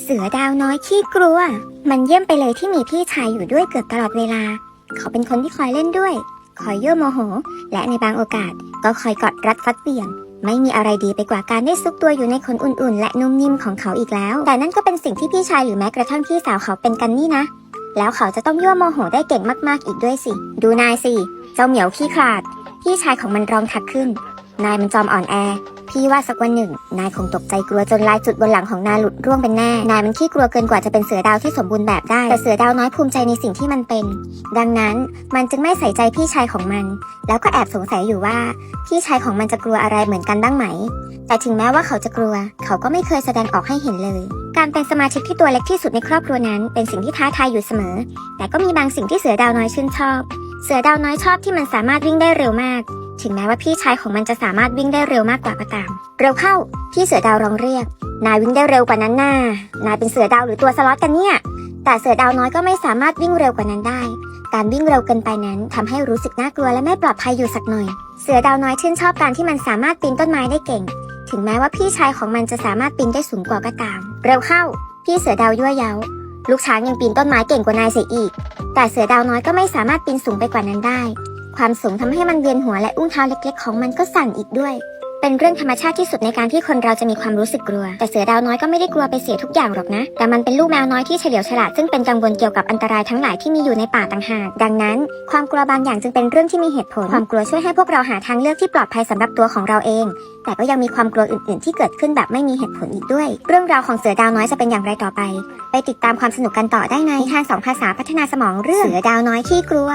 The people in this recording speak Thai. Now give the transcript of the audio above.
เสือดาวน้อยขี้กลัว มันเยี่ยมไปเลยที่มีพี่ชายอยู่ด้วยเกือบตลอดเวลา เขาเป็นคนที่คอยเล่นด้วย คอยยั่วโมโห และในบางโอกาสก็คอยกอดรัดฟัดเบี่ยง ไม่มีอะไรดีไปกว่าการได้ซุกตัวอยู่ในขนอุ่นๆ และนุ่มนิ่มของเขาอีกแล้ว แต่นั่นก็เป็นสิ่งที่พี่ชายหรือแม้กระทั่งพี่สาวเขาเป็นกันนี่นะ แล้วเขาจะต้องยั่วโมโหได้เก่งมากๆอีกด้วยสิ ดูนายสิ เจ้าเหมียวขี้ขลาด พี่ชายของมันร้องทักขึ้น นายมันจอมอ่อนแอ พี่ว่าสักวันหนึ่ง นายคงตกใจกลัวจนลายจุดบนหลังของนายหลุดร่วงเป็นแน่ นายมันขี้กลัวเกินกว่าจะเป็นเสือดาวที่สมบูรณ์แบบได้ แต่เสือดาวน้อยภูมิใจในสิ่งที่มันเป็น ดังนั้นมันจึงไม่ใส่ใจพี่ชายของมัน แล้วก็แอบสงสัยอยู่ว่า พี่ชายของมันจะกลัวอะไรเหมือนกันบ้างไหม แต่ถึงแม้ว่าเขาจะกลัว เขาก็ไม่เคยแสดงออกให้เห็นเลย การเป็นสมาชิกที่ตัวเล็กที่สุดในครอบครัวนั้น เป็นสิ่งที่ท้าทายอยู่เสมอ แต่ก็มีบางสิ่งที่เสือดาวน้อยชื่นชอบ เสือดาวน้อยชอบที่มันสามารถวิ่งได้เร็วมาก ถึงแม้ว่าพี่ชายของมันจะสามารถวิ่งได้เร็วมากกว่าก็ตาม เร็วเข้า พี่เสือดาวร้องเรียก นายวิ่งได้เร็วกว่านั้นน่านายเป็นเสือดาวหรือตัวสล็อตกันเนี่ย แต่เสือดาวน้อยก็ไม่สามารถวิ่งเร็วกว่านั้นได้ การวิ่งเร็วเกินไปนั้นทำให้รู้สึกน่ากลัวและไม่ปลอดภัยอยู่สักหน่อย เสือดาวน้อยชื่นชอบการที่มันสามารถปีนต้นไม้ได้เก่ง ถึงแม้ว่าพี่ชายของมันจะสามารถปีนได้สูงกว่าก็ตาม เร็วเข้า พี่เสือดาวยั่วเย้าลูกช้างยังปีนต้นไม้เก่งกว่านายเสียอีก แต่เสือดาวน้อยก็ไม่สามารถปีนสูงไปกว่านั้นได้ ความสูงทำให้มันเวียนหัวและอุ้งเท้าเล็กๆ ของมันก็สั่นอีกด้วย เป็นเรื่องธรรมชาติที่สุดในการที่คนเราจะมีความรู้สึกกลัว แต่เสือดาวน้อยก็ไม่ได้กลัวไปเสียทุกอย่างหรอกนะ แต่มันเป็นลูกแมวน้อยที่เฉลียวฉลาดซึ่งเป็นกังวลเกี่ยวกับอันตรายทั้งหลายที่มีอยู่ในป่าต่างหากดังนั้น ความกลัวบางอย่างจึงเป็นเรื่องที่มีเหตุผล ความกลัวช่วยให้พวกเราหาทางเลือกที่ปลอดภัยสำหรับตัวของเราเอง แต่ก็ยังมีความกลัวอื่น ๆ ที่เกิดขึ้นแบบไม่มีเหตุผลอีกด้วย เรื่องราวของเสือดาวน้อยจะเป็นอย่างไรต่อไป ไปติดตามความสนุกกันต่อได้ในทานสองภาษาพัฒนาสมองเรื่องเสือดาวน้อยขี้กลัว